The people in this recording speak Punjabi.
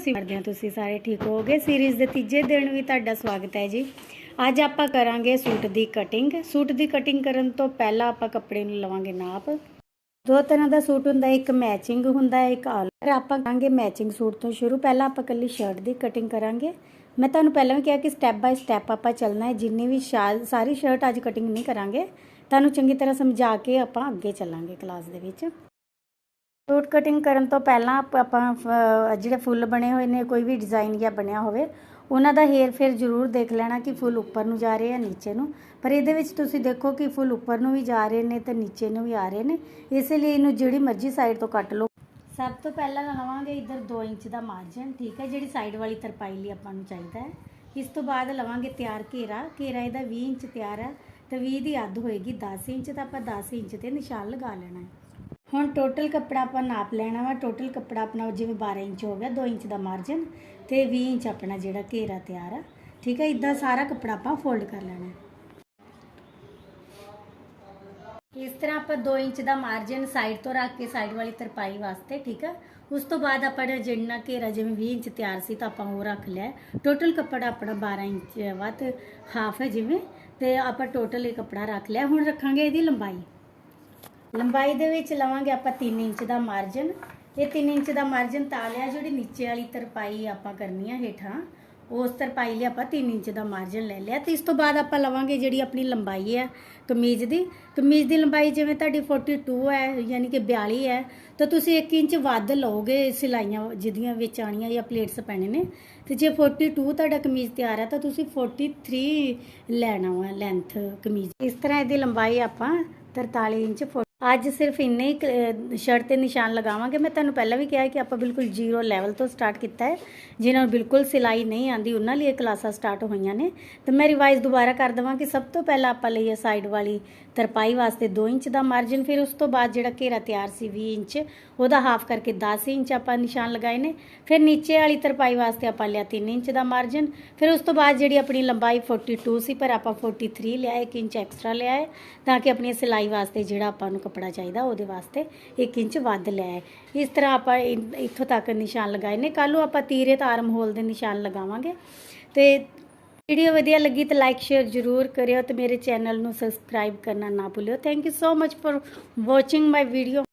ਅਸੀਂ ਕਰਦੇ ਹਾਂ, ਤੁਸੀਂ ਸਾਰੇ ਠੀਕ ਹੋਗੇ ਸੀਰੀਜ਼ ਦੇ ਤੀਜੇ ਦਿਨ ਵੀ ਤੁਹਾਡਾ ਸਵਾਗਤ ਹੈ ਜੀ। ਅੱਜ ਆਪਾਂ ਕਰਾਂਗੇ ਸੂਟ ਦੀ ਕਟਿੰਗ। ਸੂਟ ਦੀ ਕਟਿੰਗ ਕਰਨ ਤੋਂ ਪਹਿਲਾਂ ਆਪਾਂ ਕੱਪੜੇ ਨੂੰ ਲਵਾਂਗੇ ਨਾਪ। ਦੋ ਤਰ੍ਹਾਂ ਦਾ ਸੂਟ ਹੁੰਦਾ, ਇੱਕ ਮੈਚਿੰਗ ਹੁੰਦਾ, ਇੱਕ ਆਲ। ਆਪਾਂ ਕਰਾਂਗੇ ਮੈਚਿੰਗ ਸੂਟ ਤੋਂ ਸ਼ੁਰੂ। ਪਹਿਲਾਂ ਆਪਾਂ ਕੱਲੀ ਸ਼ਰਟ ਦੀ ਕਟਿੰਗ ਕਰਾਂਗੇ। ਮੈਂ ਤੁਹਾਨੂੰ ਪਹਿਲਾਂ ਵੀ ਕਿਹਾ ਕਿ ਸਟੈਪ ਬਾਈ ਸਟੈਪ ਆਪਾਂ ਚੱਲਣਾ ਹੈ। ਜਿੰਨੀ ਵੀ ਸ਼ਾਲ, ਸਾਰੀ ਸ਼ਰਟ ਅੱਜ ਕਟਿੰਗ ਨਹੀਂ ਕਰਾਂਗੇ। ਤੁਹਾਨੂੰ ਚੰਗੀ ਤਰ੍ਹਾਂ ਸਮਝਾ ਕੇ ਆਪਾਂ ਅੱਗੇ ਚੱਲਾਂਗੇ ਕਲਾਸ ਦੇ ਵਿੱਚ। ਸੂਟ ਕਟਿੰਗ ਕਰਨ ਤੋਂ ਪਹਿਲਾਂ ਆਪ- ਆਪਾਂ ਫ- ਜਿਹੜੇ ਫੁੱਲ ਬਣੇ ਹੋਏ ਨੇ, ਕੋਈ ਵੀ ਡਿਜ਼ਾਈਨ ਜਾਂ ਬਣਿਆ ਹੋਵੇ, ਉਹਨਾਂ ਦਾ ਹੇਰ ਫੇਰ ਜ਼ਰੂਰ ਦੇਖ ਲੈਣਾ ਕਿ ਫੁੱਲ ਉੱਪਰ ਨੂੰ ਜਾ ਰਹੇ ਆ, ਨੀਚੇ ਨੂੰ। ਪਰ ਇਹਦੇ ਵਿੱਚ ਤੁਸੀਂ ਦੇਖੋ ਕਿ ਫੁੱਲ ਉੱਪਰ ਨੂੰ ਵੀ ਜਾ ਰਹੇ ਨੇ ਤੇ ਨੀਚੇ ਨੂੰ ਵੀ ਆ ਰਹੇ ਨੇ। ਇਸ ਲਈ ਇਹਨੂੰ ਜਿਹੜੀ ਮਰਜ਼ੀ ਸਾਈਡ ਤੋਂ ਕੱਟ ਲਓ। ਸਭ ਤੋਂ ਪਹਿਲਾਂ ਲਵਾਂਗੇ ਇੱਧਰ 2 ਇੰਚ ਦਾ ਮਾਰਜਨ ਠੀਕ ਹੈ? ਜਿਹੜੀ ਸਾਈਡ ਵਾਲੀ ਤਰਪਾਈ ਲਈ ਆਪਾਂ ਨੂੰ ਚਾਹੀਦਾ ਹੈ। ਇਸ ਤੋਂ ਬਾਅਦ ਲਵਾਂਗੇ ਤਿਆਰ ਘੇਰਾ। ਘੇਰਾ ਇਹਦਾ 20 ਇੰਚ ਤਿਆਰ ਹੈ ਤੇ 20 ਦੀ ਅੱਧ ਹੋਏਗੀ 10 ਇੰਚ, ਤਾਂ ਆਪਾਂ 10 ਇੰਚ ਤੇ ਨਿਸ਼ਾਨ ਲਗਾ ਲੈਣਾ ਹੈ। ਹੁਣ ਟੋਟਲ ਕੱਪੜਾ ਆਪਾਂ ਨਾਪ ਲੈਣਾ ਵਾ ਟੋਟਲ ਕੱਪੜਾ ਆਪਣਾ ਜਿਵੇਂ 12 ਇੰਚ ਹੋ ਗਿਆ 2 ਇੰਚ ਦਾ ਮਾਰਜਨ ਤੇ 20 ਇੰਚ ਆਪਣਾ ਜਿਹੜਾ ਘੇਰਾ ਤਿਆਰ ਆ। ਠੀਕ ਹੈ ਇਦਾਂ ਸਾਰਾ ਕੱਪੜਾ ਆਪਾਂ ਫੋਲਡ ਕਰ ਲੈਣਾ। ਹੈ। ਇਸ ਤਰ੍ਹਾਂ ਆਪਾਂ 2 ਇੰਚ ਦਾ ਮਾਰਜਨ ਸਾਈਡ ਤੋਂ ਰੱਖ ਕੇ ਸਾਈਡ ਵਾਲੀ ਤਰਪਾਈ ਵਾਸਤੇ, ਠੀਕ ਹੈ ਉਸ ਤੋਂ ਬਾਅਦ ਆਪਾਂ ਨੇ ਜਿੰਨਾ ਘੇਰਾ ਜਿਵੇਂ 20 ਇੰਚ ਤਿਆਰ ਸੀ ਤਾਂ ਆਪਾਂ ਉਹ ਰੱਖ ਲਿਆ। ਟੋਟਲ ਕੱਪੜਾ ਆਪਣਾ 12 ਇੰਚ ਵੱਧ ਹਾਫ ਹੈ ਜਿਵੇਂ, ਤੇ ਆਪਾਂ ਟੋਟਲ ਇਹ ਕੱਪੜਾ ਰੱਖ ਲਿਆ। ਹੁਣ ਰੱਖਾਂਗੇ ਇਹਦੀ ਲੰਬਾਈ। ਲੰਬਾਈ ਦੇ ਵਿੱਚ ਲਵਾਂਗੇ ਆਪਾਂ 3 ਇੰਚ ਦਾ ਮਾਰਜਨ ਇਹ 3 ਇੰਚ ਦਾ ਮਾਰਜਨ ਤਾਂ ਲਿਆ ਜਿਹੜੀ ਨੀਚੇ ਵਾਲੀ ਤਰਪਾਈ ਆਪਾਂ ਕਰਨੀ ਆ ਹੇਠਾਂ, ਉਸ ਤਰਪਾਈ ਲਈ ਆਪਾਂ 3 ਇੰਚ ਦਾ ਮਾਰਜਨ ਲੈ ਲਿਆ। ਤੇ ਇਸ ਤੋਂ ਬਾਅਦ ਆਪਾਂ ਲਵਾਂਗੇ ਜਿਹੜੀ ਆਪਣੀ ਲੰਬਾਈ ਹੈ, ਕਮੀਜ਼ ਦੀ। ਕਮੀਜ਼ ਦੀ ਲੰਬਾਈ ਜਿਵੇਂ ਤੁਹਾਡੀ 42 ਹੈ, ਯਾਨੀ ਕਿ 42 ਹੈ, ਤਾਂ ਤੁਸੀਂ 1 ਇੰਚ ਵੱਧ ਲਓਗੇ ਸਿਲਾਈਆਂ ਜਿਹਦੀਆਂ ਵਿੱਚ ਆਣੀਆਂ ਜਾਂ ਪਲੇਟਸ ਪੈਣੇ ਨੇ। ਤੇ ਜੇ 42 ਤੁਹਾਡਾ ਕਮੀਜ਼ ਤਿਆਰ ਹੈ, ਤਾਂ ਤੁਸੀਂ 43 ਲੈਣਾ ਵਾ ਲੈਂਥ ਕਮੀਜ਼। ਇਸ ਤਰ੍ਹਾਂ ਇਹਦੀ ਲੰਬਾਈ ਆਪਾਂ 43 ਇੰਚ ਫੋ- ਅੱਜ ਸਿਰਫ ਇੰਨੇ ਹੀ ਕ- ਸ਼ਰਟ ਤੇ ਨਿਸ਼ਾਨ ਲਗਾਵਾਂਗੇ। ਮੈਂ ਤੁਹਾਨੂੰ ਪਹਿਲਾਂ ਵੀ ਕਿਹਾ ਕਿ ਆਪਾਂ ਬਿਲਕੁਲ ਜ਼ੀਰੋ ਲੈਵਲ ਤੋਂ ਸਟਾਰਟ ਕੀਤਾ ਹੈ। ਜਿਨ੍ਹਾਂ ਨੂੰ ਬਿਲਕੁਲ ਸਿਲਾਈ ਨਹੀਂ ਆਂਦੀ ਉਹਨਾਂ ਲਈ ਇਹ ਕਲਾਸਾਂ ਸਟਾਰਟ ਹੋਈਆਂ ਨੇ। ਤੇ ਮੈਂ ਰਿਵਾਈਜ਼ ਦੁਬਾਰਾ ਕਰ ਦਵਾਂ ਕਿ ਸਭ ਤੋਂ ਪਹਿਲਾਂ ਆਪਾਂ ਲਈਏ ਸਾਈਡ ਵਾਲੀ ਤਰਪਾਈ ਵਾਸਤੇ 2 ਇੰਚ ਦਾ ਮਾਰਜਨ। ਫਿਰ ਉਸ ਤੋਂ ਬਾਅਦ ਜਿਹੜਾ ਘੇਰਾ ਤਿਆਰ ਸੀ 20 ਇੰਚ, ਉਹਦਾ ਹਾਫ ਕਰਕੇ 10 ਇੰਚ ਆਪਾਂ ਨਿਸ਼ਾਨ ਲਗਾਏ ਨੇ। ਫਿਰ ਨੀਚੇ ਵਾਲੀ ਤਰਪਾਈ ਵਾਸਤੇ ਆਪਾਂ ਲਿਆ 3 ਇੰਚ ਦਾ ਮਾਰਜਨ। ਫਿਰ ਉਸ ਤੋਂ ਬਾਅਦ ਜਿਹੜੀ ਆਪਣੀ ਲੰਬਾਈ 42 ਸੀ, ਪਰ ਆਪਾਂ 43 ਲਿਆ 1 ਇੰਚ ਐਕਸਟਰਾ ਲਿਆ ਹੈ, ਤਾਂ ਕਿ ਆਪਣੀ ਸਿਲਾਈ ਵਾਸਤੇ ਜਿਹੜਾ ਆਪਾਂ ਨੂੰ ਕੱਪੜਾ ਚਾਹੀਦਾ, ਉਹਦੇ ਵਾਸਤੇ 1 ਇੰਚ ਵੱਧ ਲੈ। ਇਸ ਤਰ੍ਹਾਂ ਆਪਾਂ ਇੱਥੋਂ ਤੱਕ ਨਿਸ਼ਾਨ ਲਗਾਏ ਨੇ। ਕੱਲ ਨੂੰ ਆਪਾਂ ਤੀਰੇ ਤਾਂ ਆਰਮ ਹੋਲ ਦੇ ਨਿਸ਼ਾਨ ਲਗਾਵਾਂਗੇ। ਤੇ ਵੀਡੀਓ ਵਧੀਆ ਲੱਗੀ ਤਾਂ ਲਾਈਕ ਸ਼ੇਅਰ ਜ਼ਰੂਰ ਕਰਿਓ ਤੇ ਮੇਰੇ ਚੈਨਲ ਨੂੰ ਸਬਸਕ੍ਰਾਈਬ ਕਰਨਾ ਨਾ ਭੁੱਲਿਓ। Thank you so much for watching my video